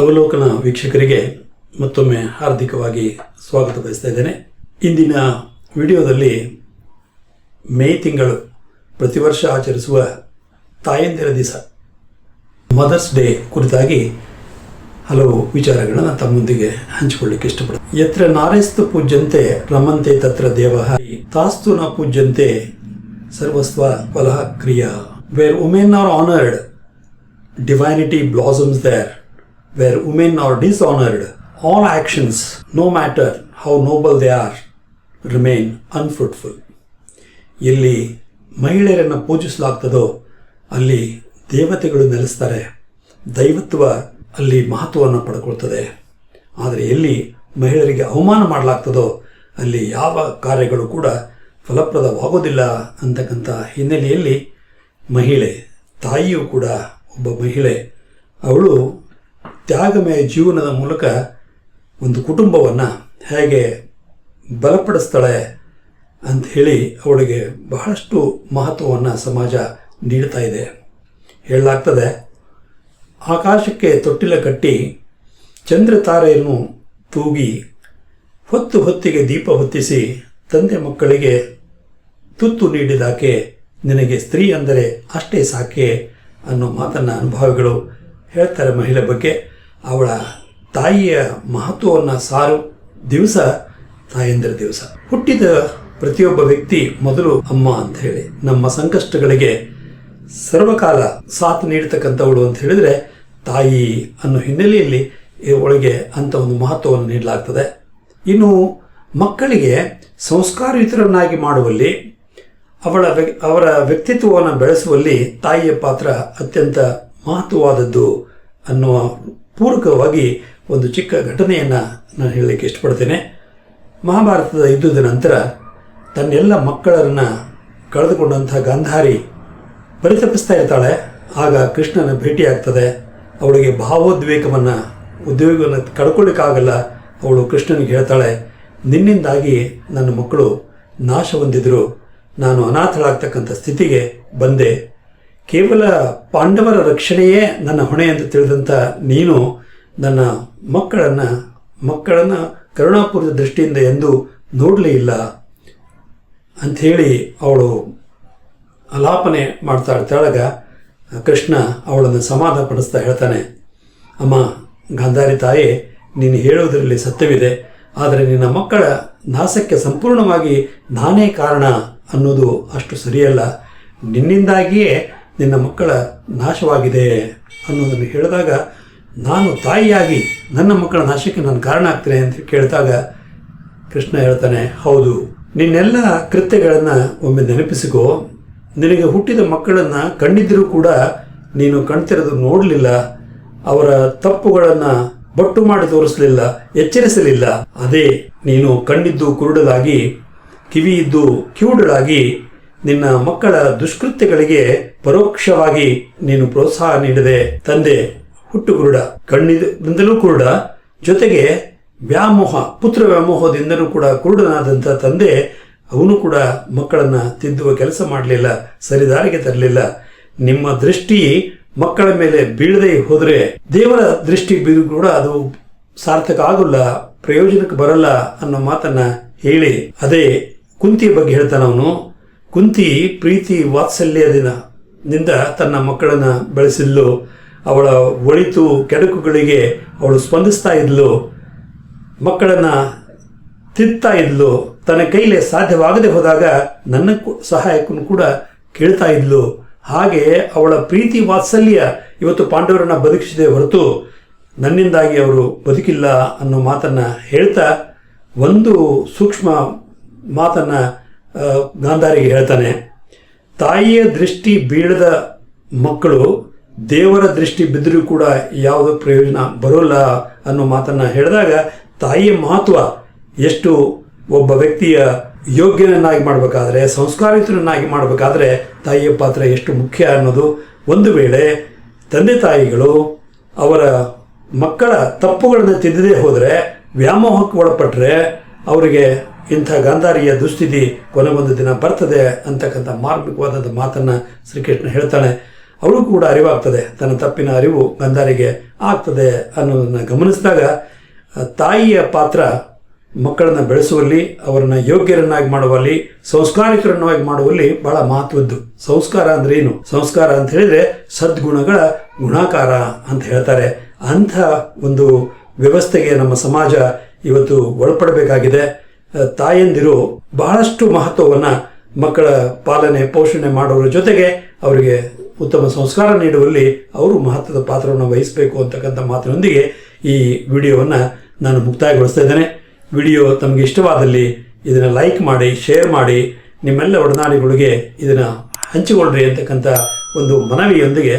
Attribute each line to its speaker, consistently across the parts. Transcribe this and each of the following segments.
Speaker 1: ಅವಲೋಕನ ವೀಕ್ಷಕರಿಗೆ ಮತ್ತೊಮ್ಮೆ ಹಾರ್ದಿಕವಾಗಿ ಸ್ವಾಗತ ಬಯಸ್ತಾ ಇದ್ದೇನೆ. ಇಂದಿನ ವಿಡಿಯೋದಲ್ಲಿ ಮೇ ತಿಂಗಳು ಪ್ರತಿ ವರ್ಷ ಆಚರಿಸುವ ತಾಯಂದಿರ ದಿವಸ ಮದರ್ಸ್ ಡೇ ಕುರಿತಾಗಿ ಹಲವು ವಿಚಾರಗಳನ್ನು ತಮ್ಮೊಂದಿಗೆ ಹಂಚಿಕೊಳ್ಳಿಕ್ಕೆ ಇಷ್ಟಪಡ್ತೀನಿ. ಯತ್ರ ನಾರೇಸ್ತು ಪೂಜ್ಯಂತೆ ರಮಂತೆ ತತ್ರ ದೇವ ತಾಸ್ತು ನ ಪೂಜ್ಯಂತೆ ಸರ್ವಸ್ವ ಫಲಹ ಕ್ರಿಯಾ. Where women are honoured divinity blossoms there. Where women are dishonored, all actions, no matter how noble they are, remain unfruitful. ಎಲ್ಲಿ ಮಹಿಳೆಯರನ್ನು ಪೂಜಿಸಲಾಗ್ತದೋ ಅಲ್ಲಿ ದೇವತೆಗಳು ನೆಲೆಸ್ತಾರೆ ದೈವತ್ವ ಅಲ್ಲಿ ಮಹತ್ವವನ್ನು ಪಡ್ಕೊಳ್ತದೆ ಆದರೆ ಎಲ್ಲಿ ಮಹಿಳೆಯರಿಗೆ ಅವಮಾನ ಮಾಡಲಾಗ್ತದೋ ಅಲ್ಲಿ ಯಾವ ಕಾರ್ಯಗಳು ಕೂಡ ಫಲಪ್ರದವಾಗೋದಿಲ್ಲ ಅಂತಕ್ಕಂಥ ಹಿನ್ನೆಲೆಯಲ್ಲಿ ಮಹಿಳೆ ತಾಯಿಯೂ ಕೂಡ ಒಬ್ಬ ಮಹಿಳೆ ಅವಳು ತ್ಯಾಗಮಯ ಜೀವನದ ಮೂಲಕ ಒಂದು ಕುಟುಂಬವನ್ನು ಹೇಗೆ ಬಲಪಡಿಸ್ತಾಳೆ ಅಂತ ಹೇಳಿ ಅವಳಿಗೆ ಬಹಳಷ್ಟು ಮಹತ್ವವನ್ನು ಸಮಾಜ ನೀಡ್ತಾ ಇದೆ. ಹೇಳಲಾಗ್ತದೆ, ಆಕಾಶಕ್ಕೆ ತೊಟ್ಟಿಲ ಕಟ್ಟಿ ಚಂದ್ರ ತಾರೆಯನ್ನು ತೂಗಿ ಹೊತ್ತು ಹೊತ್ತಿಗೆ ದೀಪ ಹೊತ್ತಿಸಿ ತಂದೆ ಮಕ್ಕಳಿಗೆ ತುತ್ತು ನೀಡಿದಾಕೆ ನಿನಗೆ ಸ್ತ್ರೀ ಅಂದರೆ ಅಷ್ಟೇ ಸಾಕೆ ಅನ್ನೋ ಮಾತನ್ನು ಅನುಭವಿಗಳು ಹೇಳ್ತಾರೆ ಮಹಿಳೆ ಬಗ್ಗೆ, ಅವಳ ತಾಯಿಯ ಮಹತ್ವವನ್ನು ಸಾರು ದಿವಸ, ತಾಯಂದಿರ ದಿವಸ. ಹುಟ್ಟಿದ ಪ್ರತಿಯೊಬ್ಬ ವ್ಯಕ್ತಿ ಮೊದಲು ಅಮ್ಮ ಅಂತ ಹೇಳಿ, ನಮ್ಮ ಸಂಕಷ್ಟಗಳಿಗೆ ಸರ್ವಕಾಲ ಸಾಥ್ ನೀಡತಕ್ಕಂಥವಳು ಅಂತ ಹೇಳಿದರೆ, ತಾಯಿ ಅನ್ನೋ ಹಿನ್ನೆಲೆಯಲ್ಲಿ ಒಳಗೆ ಅಂಥ ಒಂದು ಮಹತ್ವವನ್ನು ನೀಡಲಾಗ್ತದೆ. ಇನ್ನು ಮಕ್ಕಳಿಗೆ ಸಂಸ್ಕಾರಯುತರನ್ನಾಗಿ ಮಾಡುವಲ್ಲಿ, ಅವಳ ಅವರ ವ್ಯಕ್ತಿತ್ವವನ್ನು ಬೆಳೆಸುವಲ್ಲಿ ತಾಯಿಯ ಪಾತ್ರ ಅತ್ಯಂತ ಮಹತ್ವವಾದದ್ದು ಅನ್ನುವ ಪೂರಕವಾಗಿ ಒಂದು ಚಿಕ್ಕ ಘಟನೆಯನ್ನು ನಾನು ಹೇಳಲಿಕ್ಕೆ ಇಷ್ಟಪಡ್ತೇನೆ. ಮಹಾಭಾರತದ ಯುದ್ಧದ ನಂತರ ತನ್ನೆಲ್ಲ ಮಕ್ಕಳನ್ನು ಕಳೆದುಕೊಂಡಂಥ ಗಾಂಧಾರಿ ಪರಿತಪಿಸ್ತಾ ಇರ್ತಾಳೆ. ಆಗ ಕೃಷ್ಣನ ಭೇಟಿಯಾಗ್ತದೆ ಅವಳಿಗೆ ಭಾವೋದ್ವೇಗವನ್ನು ಉದ್ಯೋಗವನ್ನು ಕಳ್ಕೊಳ್ಳಿಕ್ಕಾಗಲ್ಲ ಅವಳು ಕೃಷ್ಣನಿಗೆ ಹೇಳ್ತಾಳೆ. ನಿನ್ನಿಂದಾಗಿ ನನ್ನ ಮಕ್ಕಳು ನಾಶ ಹೊಂದಿದ್ರು. ನಾನು ಅನಾಥಳಾಗ್ತಕ್ಕಂಥ ಸ್ಥಿತಿಗೆ ಬಂದೆ. ಕೇವಲ ಪಾಂಡವರ ರಕ್ಷಣೆಯೇ ನನ್ನ ಹೊಣೆ ಎಂದು ತಿಳಿದಂಥ ನೀನು ನನ್ನ ಮಕ್ಕಳನ್ನು ಮಕ್ಕಳನ್ನು ಕರುಣಾಪೂರ್ಣ ದೃಷ್ಟಿಯಿಂದ ಎಂದು ನೋಡಲೇ ಇಲ್ಲ ಅಂಥೇಳಿ ಅವಳು ಅಲಾಪನೆ ಮಾಡ್ತಾ ಇರ್ತಾಳಾಗ ಕೃಷ್ಣ ಅವಳನ್ನು ಸಮಾಧಾನ ಪಡಿಸ್ತಾ ಹೇಳ್ತಾನೆ, ಅಮ್ಮ, ಗಾಂಧಾರಿ ತಾಯಿ, ನೀನು ಹೇಳುವುದರಲ್ಲಿ ಸತ್ಯವಿದೆ, ಆದರೆ ನಿನ್ನ ಮಕ್ಕಳ ನಾಶಕ್ಕೆ ಸಂಪೂರ್ಣವಾಗಿ ನಾನೇ ಕಾರಣ ಅನ್ನೋದು ಅಷ್ಟು ಸರಿಯಲ್ಲ. ನಿನ್ನಿಂದಾಗಿಯೇ ನಿನ್ನ ಮಕ್ಕಳ ನಾಶವಾಗಿದೆ ಅನ್ನೋದನ್ನು ಹೇಳಿದಾಗ, ನಾನು ತಾಯಿಯಾಗಿ ನನ್ನ ಮಕ್ಕಳ ನಾಶಕ್ಕೆ ನಾನು ಕಾರಣ ಆಗ್ತೇನೆ ಅಂತ ಕೇಳಿದಾಗ ಕೃಷ್ಣ ಹೇಳ್ತಾನೆ, ಹೌದು, ನಿನ್ನೆಲ್ಲ ಕೃತ್ಯಗಳನ್ನು ಒಮ್ಮೆ ನೆನಪಿಸಿಕೋ. ನಿನಗೆ ಹುಟ್ಟಿದ ಮಕ್ಕಳನ್ನು ಕಂಡಿದ್ದರೂ ಕೂಡ ನೀನು ಕಣ್ತಿರೋದು ನೋಡಲಿಲ್ಲ. ಅವರ ತಪ್ಪುಗಳನ್ನು ಬಟ್ಟು ಮಾಡಿ ತೋರಿಸಲಿಲ್ಲ, ಎಚ್ಚರಿಸಲಿಲ್ಲ. ಅದೇ, ನೀನು ಕಣ್ಣಿದ್ದು ಕುರುಡಲಾಗಿ ಕಿವಿ ಇದ್ದು ಕಿವುಡಳಾಗಿ ನಿನ್ನ ಮಕ್ಕಳ ದುಷ್ಕೃತ್ಯಗಳಿಗೆ ಪರೋಕ್ಷವಾಗಿ ನೀನು ಪ್ರೋತ್ಸಾಹ ನೀಡದೆ ತಂದೆ ಹುಟ್ಟು ಕುರುಡ ಕಣ್ಣಿದಿಂದಲೂ ಕುರುಡ, ಜೊತೆಗೆ ವ್ಯಾಮೋಹ, ಪುತ್ರ ವ್ಯಾಮೋಹದಿಂದಲೂ ಕೂಡ ಕುರುಡನಾದಂಥ ತಂದೆ, ಅವನು ಕೂಡ ಮಕ್ಕಳನ್ನ ತಿದ್ದುವ ಕೆಲಸ ಮಾಡಲಿಲ್ಲ, ಸರಿದಾರಿಗೆ ತರಲಿಲ್ಲ. ನಿಮ್ಮ ದೃಷ್ಟಿ ಮಕ್ಕಳ ಮೇಲೆ ಬೀಳದೆ ಹೋದರೆ ದೇವರ ದೃಷ್ಟಿ ಬೀರು ಕೂಡ ಅದು ಸಾರ್ಥಕ ಆಗೋಲ್ಲ, ಪ್ರಯೋಜನಕ್ಕೆ ಬರಲ್ಲ ಅನ್ನೋ ಮಾತನ್ನ ಹೇಳಿ, ಅದೇ ಕುಂತಿಯ ಬಗ್ಗೆ ಹೇಳ್ತಾನ ಅವನು. ಕುಂತಿ ಪ್ರೀತಿ ವಾತ್ಸಲ್ಯದಿಂದ ನಿಂದ ತನ್ನ ಮಕ್ಕಳನ್ನ ಬೆಳೆಸಿದ್ಲು, ಅವಳ ಒಳಿತು ಕೆಡಕುಗಳಿಗೆ ಅವಳು ಸ್ಪಂದಿಸ್ತಾ ಇದ್ಲು, ಮಕ್ಕಳನ್ನ ತಿಂತಾ ಇದ್ಲು, ತನ್ನ ಕೈಲಿ ಸಾಧ್ಯವಾಗದೆ ಹೋದಾಗ ನನ್ನ ಸಹಾಯಕ್ಕೂ ಕೂಡ ಕೇಳ್ತಾ ಇದ್ಲು. ಹಾಗೆ ಅವಳ ಪ್ರೀತಿ ವಾತ್ಸಲ್ಯ ಇವತ್ತು ಪಾಂಡವರನ್ನ ಬದುಕಿಸಿದೆ ಹೊರತು ನನ್ನಿಂದಾಗಿ ಅವರು ಬದುಕಿಲ್ಲ ಅನ್ನೋ ಮಾತನ್ನ ಹೇಳ್ತಾ ಒಂದು ಸೂಕ್ಷ್ಮ ಮಾತನ್ನ ಗಾಂಧಾರಿಗೆ ಹೇಳ್ತಾನೆ. ತಾಯಿಯ ದೃಷ್ಟಿ ಬೀಳದ ಮಕ್ಕಳು ದೇವರ ದೃಷ್ಟಿ ಬಿದ್ದರೂ ಕೂಡ ಯಾವುದೋ ಪ್ರಯೋಜನ ಬರೋಲ್ಲ ಅನ್ನೋ ಮಾತನ್ನು ಹೇಳಿದಾಗ ತಾಯಿಯ ಮಹತ್ವ ಎಷ್ಟು ಒಬ್ಬ ವ್ಯಕ್ತಿಯ ಯೋಗ್ಯನನ್ನಾಗಿ ಮಾಡಬೇಕಾದ್ರೆ, ಸಂಸ್ಕಾರಿತನನ್ನಾಗಿ ಮಾಡಬೇಕಾದ್ರೆ ತಾಯಿಯ ಪಾತ್ರ ಎಷ್ಟು ಮುಖ್ಯ ಅನ್ನೋದು ಒಂದು ವೇಳೆ ತಂದೆ ತಾಯಿಗಳು ಅವರ ಮಕ್ಕಳ ತಪ್ಪುಗಳನ್ನು ತಿದ್ದದೇ ಹೋದರೆ, ವ್ಯಾಮೋಹಕ್ಕೆ ಒಳಪಟ್ಟರೆ ಅವರಿಗೆ ಇಂಥ ಗಾಂಧಾರಿಯ ದುಸ್ಥಿತಿ ಕೊನೆಗೊಂದು ದಿನ ಬರ್ತದೆ ಅಂತಕ್ಕಂಥ ಮಾರ್ಮಿಕವಾದಂಥ ಮಾತನ್ನು ಶ್ರೀಕೃಷ್ಣ ಹೇಳ್ತಾನೆ. ಅವಳು ಕೂಡ ಅರಿವಾಗ್ತದೆ. ತನ್ನ ತಪ್ಪಿನ ಅರಿವು ಗಂಧಾರಿಗೆ ಆಗ್ತದೆ ಅನ್ನೋದನ್ನು ಗಮನಿಸಿದಾಗ ತಾಯಿಯ ಪಾತ್ರ ಮಕ್ಕಳನ್ನ ಬೆಳೆಸುವಲ್ಲಿ, ಅವರನ್ನು ಯೋಗ್ಯರನ್ನಾಗಿ ಮಾಡುವಲ್ಲಿ ಸಂಸ್ಕಾರಿಕರನ್ನಾಗಿ ಮಾಡುವಲ್ಲಿ ಬಹಳ ಮಹತ್ವದ್ದು. ಸಂಸ್ಕಾರ ಅಂದ್ರೆ ಏನು? ಸಂಸ್ಕಾರ ಅಂತ ಹೇಳಿದ್ರೆ ಸದ್ಗುಣಗಳ ಗುಣಾಕಾರ ಅಂತ ಹೇಳ್ತಾರೆ. ಅಂಥ ಒಂದು ವ್ಯವಸ್ಥೆಗೆ ನಮ್ಮ ಸಮಾಜ ಇವತ್ತು ಒಳಪಡಬೇಕಾಗಿದೆ. ತಾಯಂದಿರು ಬಹಳಷ್ಟು ಮಹತ್ವವನ್ನ ಮಕ್ಕಳ ಪಾಲನೆ, ಪೋಷಣೆ ಮಾಡೋರ ಜೊತೆಗೆ ಅವರಿಗೆ ಉತ್ತಮ ಸಂಸ್ಕಾರ ನೀಡುವಲ್ಲಿ ಅವರು ಮಹತ್ವದ ಪಾತ್ರವನ್ನು ವಹಿಸಬೇಕು ಅಂತಕ್ಕಂಥ ಮಾತಿನೊಂದಿಗೆ ಈ ವಿಡಿಯೋವನ್ನು ನಾನು ಮುಕ್ತಾಯಗೊಳಿಸ್ತಾ ಇದ್ದೇನೆ. ವಿಡಿಯೋ ತಮಗೆ ಇಷ್ಟವಾದಲ್ಲಿ ಇದನ್ನು ಲೈಕ್ ಮಾಡಿ, ಶೇರ್ ಮಾಡಿ, ನಿಮ್ಮೆಲ್ಲ ಒಡನಾಡಿಗಳಿಗೆ ಇದನ್ನು ಹಂಚಿಕೊಳ್ಳ್ರಿ ಅಂತಕ್ಕಂಥ ಒಂದು ಮನವಿಯೊಂದಿಗೆ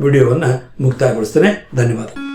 Speaker 1: ವಿಡಿಯೋವನ್ನು ಮುಕ್ತಾಯಗೊಳಿಸ್ತೇನೆ. ಧನ್ಯವಾದ.